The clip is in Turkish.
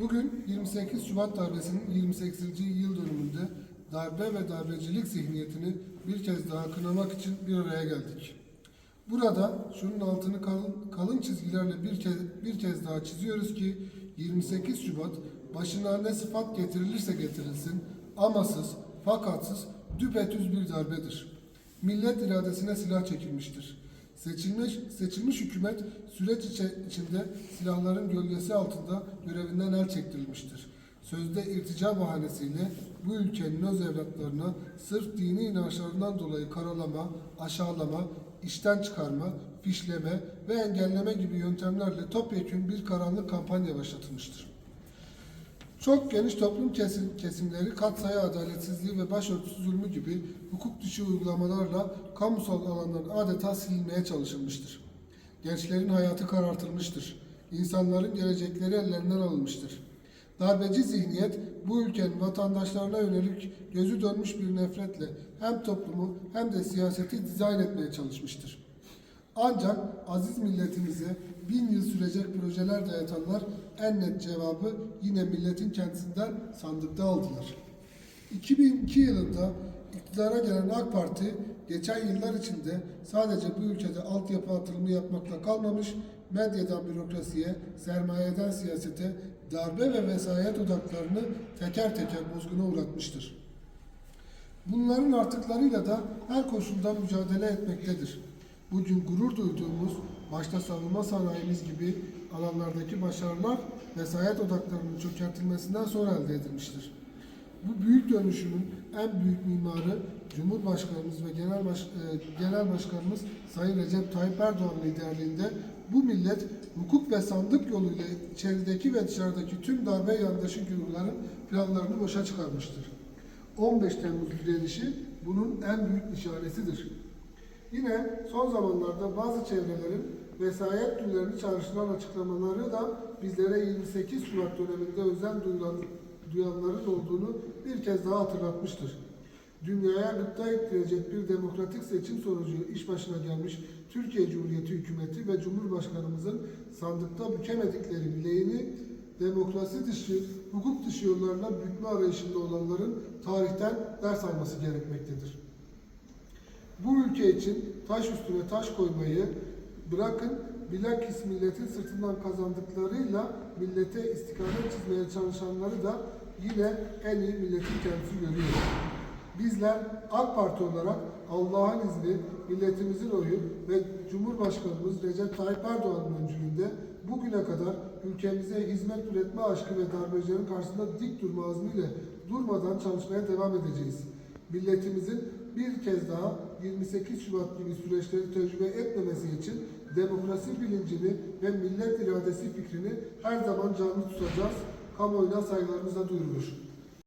Bugün 28 Şubat darbesinin 28. yıl dönümünde darbe ve darbecilik zihniyetini bir kez daha kınamak için bir araya geldik. Burada şunun altını kalın, kalın çizgilerle bir kez, bir kez daha çiziyoruz ki 28 Şubat başına ne sıfat getirilirse getirilsin amasız, fakatsız, düpedüz bir darbedir. Millet iradesine silah çekilmiştir. Seçilmiş, seçilmiş hükümet süreç içinde silahların gölgesi altında görevinden el çektirilmiştir. Sözde irtica bahanesiyle bu ülkenin öz evlatlarına sırf dini inançlarından dolayı karalama, aşağılama, işten çıkarma, fişleme ve engelleme gibi yöntemlerle topyekün bir karanlık kampanya başlatılmıştır. Çok geniş toplum kesim, kesimleri katsayı adaletsizliği ve başörtüsü zulmü gibi hukuk dışı uygulamalarla kamusal alanların adeta silinmeye çalışılmıştır. Gençlerin hayatı karartılmıştır. İnsanların gelecekleri ellerinden alınmıştır. Darbeci zihniyet bu ülkenin vatandaşlarına yönelik gözü dönmüş bir nefretle hem toplumu hem de siyaseti dizayn etmeye çalışmıştır. Ancak aziz milletimize bin yıl sürecek projeler dayatanlar en net cevabı yine milletin kendisinden sandıkta aldılar. 2002 yılında iktidara gelen AK Parti geçen yıllar içinde sadece bu ülkede altyapı atılımı yapmakla kalmamış, medyadan bürokrasiye, sermayeden siyasete, darbe ve vesayet odaklarını teker teker bozguna uğratmıştır. Bunların artıklarıyla da her koşulda mücadele etmektedir. Bugün gurur duyduğumuz başta savunma sanayimiz gibi alanlardaki başarılar vesayet odaklarının çökertilmesinden sonra elde edilmiştir. Bu büyük dönüşümün en büyük mimarı Cumhurbaşkanımız ve Genel, Baş, e, Genel Başkanımız Sayın Recep Tayyip Erdoğan liderliğinde bu millet hukuk ve sandık yoluyla içerideki ve dışarıdaki tüm darbe yandaşı güruhların planlarını boşa çıkarmıştır. 15 Temmuz direnişi bunun en büyük nişanesidir. Yine son zamanlarda bazı çevrelerin vesayet günlerini çağrıştıran açıklamaları da bizlere 28 Şubat döneminde özen duyulan, duyanların olduğunu bir kez daha hatırlatmıştır. Dünyaya gıpta ettirecek bir demokratik seçim sonucu iş başına gelmiş Türkiye Cumhuriyeti hükümeti ve Cumhurbaşkanımızın sandıkta bükemedikleri bileğini demokrasi dışı, hukuk dışı yollarla bükme arayışında olanların tarihten ders alması gerekmektedir. Bu ülke için taş üstüne taş koymayı bırakın bilakis milletin sırtından kazandıklarıyla millete istikamet çizmeye çalışanları da yine en iyi milletin kendisi görüyor. Bizler AK Parti olarak Allah'ın izni, milletimizin oyu ve Cumhurbaşkanımız Recep Tayyip Erdoğan'ın öncülüğünde bugüne kadar ülkemize hizmet üretme aşkı ve darbecilerin karşısında dik durma azmiyle durmadan çalışmaya devam edeceğiz. Milletimizin bir kez daha 28 Şubat gibi süreçleri tecrübe etmemesi için demokrasi bilincini ve millet iradesi fikrini her zaman canlı tutacağız. Kamuoyuna saygılarımızla duyurulur.